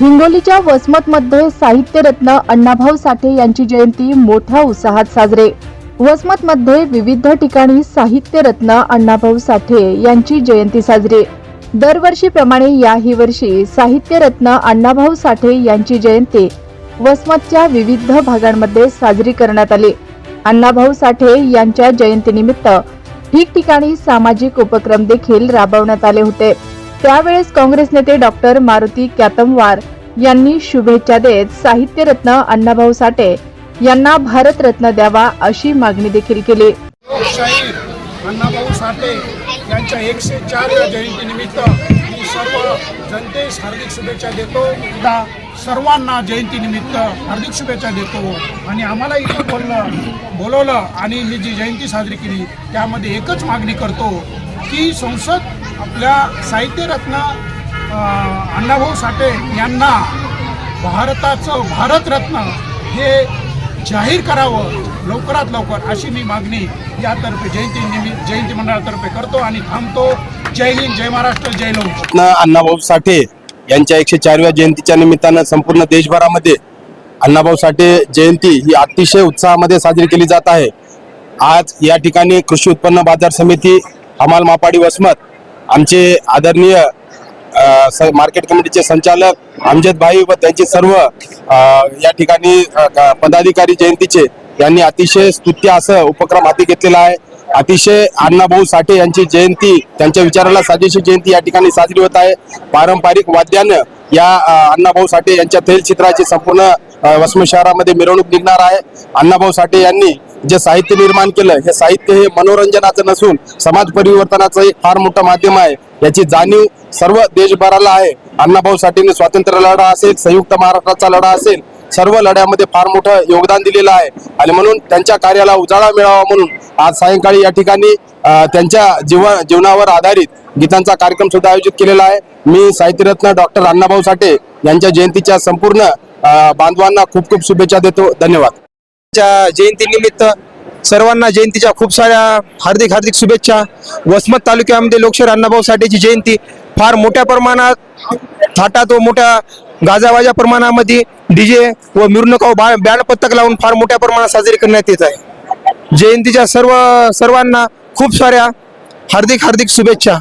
हिंगोलीच्या वसमतमध्ये साहित्यरत्न अण्णाभाऊ साठे यांची जयंती मोठ्या उत्साहात साजरे. वसमतमध्ये विविध ठिकाणी साहित्यरत्न अण्णाभाऊ साठे यांची जयंती साजरी. दरवर्षीप्रमाणे याही वर्षी साहित्यरत्न अण्णाभाऊ साठे यांची जयंती वसमतच्या विविध भागांमध्ये साजरी करण्यात आली. अण्णाभाऊ साठे यांच्या जयंतीनिमित्त ठिकठिकाणी सामाजिक उपक्रम देखील राबवण्यात आले होते. त्यावेळेस काँग्रेस नेते डॉक्टर मारुती कॅतमवार यांनी शुभेच्छा देत साहित्यरत्न अण्णाभाऊ साठे यांना भारतरत्न द्यावा अशी मागणी देखील केली. शाहीर अण्णाभाऊ साठे यांच्या एकशे चार जयंतीनिमित्त मी सर्व जनतेस हार्दिक शुभेच्छा देतो. सुद्धा सर्वांना जयंतीनिमित्त हार्दिक शुभेच्छा देतो. आणि आम्हाला इथं बोललं बोलवलं आणि मी जी जयंती साजरी केली त्यामध्ये एकच मागणी करतो. की संसद आपल्या साहित्यरत्न अण्णाभाऊ साठे यांना भारताचं भारतरत्न हे जाहीर करावं लवकरात लवकर अशी मी मागणी यातर्फे जयंती निमित्त जयंती मंडळातर्फे करतो आणि थांबतो. जय हिंद जय महाराष्ट्र जय लोक रत्न अण्णाभाऊ साठे यांच्या एकशे चारव्या जयंतीच्या निमित्तानं संपूर्ण देशभरामध्ये अण्णाभाऊ साठे जयंती ही अतिशय उत्साहामध्ये साजरी केली जात आहे. आज या ठिकाणी कृषी उत्पन्न बाजार समिती हमाल मापाडी वसमत आमचे आदरणीय स- मार्केट कमिटीचे संचालक अमजद भाई व त्यांचे सर्व या ठिकाणी पदाधिकारी जयंतीचे यांनी अतिशय स्तुत्य असं उपक्रम हाती घेतलेला आहे. अतिशय अण्णाभाऊ साठे यांची जयंती त्यांच्या विचाराला साजेशी जयंती या ठिकाणी साजरी होत आहे. पारंपरिक वाद्यानं या अण्णाभाऊ साठे यांच्या तैलचित्राची संपूर्ण अ, वसमत शहरामध्ये मिरवणूक निघणार आहे. अण्णाभाऊ साठे यांनी जे साहित्य निर्माण केलं हे साहित्य हे मनोरंजनाचं नसून समाज परिवर्तनाचं एक फार मोठं माध्यम आहे. याची जाणीव सर्व देशभराला आहे. अण्णाभाऊ साठेने स्वातंत्र्य लढा असेल संयुक्त महाराष्ट्राचा लढा असेल सर्व लढ्यामध्ये फार मोठं योगदान दिलेलं आहे. आणि म्हणून त्यांच्या कार्याला उजाळा मिळावा म्हणून आज सायंकाळी या ठिकाणी त्यांच्या जीवन जीवनावर आधारित गीतांचा कार्यक्रम सुद्धा आयोजित केलेला आहे. मी साहित्यरत्न डॉक्टर अण्णाभाऊ साठे यांच्या जयंतीच्या संपूर्ण बांधवांना खूप खूप शुभेच्छा देतो. धन्यवाद. जयंतीनिमित्त सर्वांना जयंतीच्या खूप साऱ्या हार्दिक हार्दिक शुभेच्छा. वसमत तालुक्यामध्ये लोकशाहीर अण्णाभाऊ साठेची जयंती फार मोठ्या प्रमाणात थाटात व मोठ्या गाजावाजा प्रमाणामध्ये डीजे व मिरवणुका बा- बँड पथक लावून फार मोठ्या प्रमाणात साजरी करण्यात येत आहे. जयंतीच्या सर्व सर्वांना खूप साऱ्या हार्दिक हार्दिक शुभेच्छा.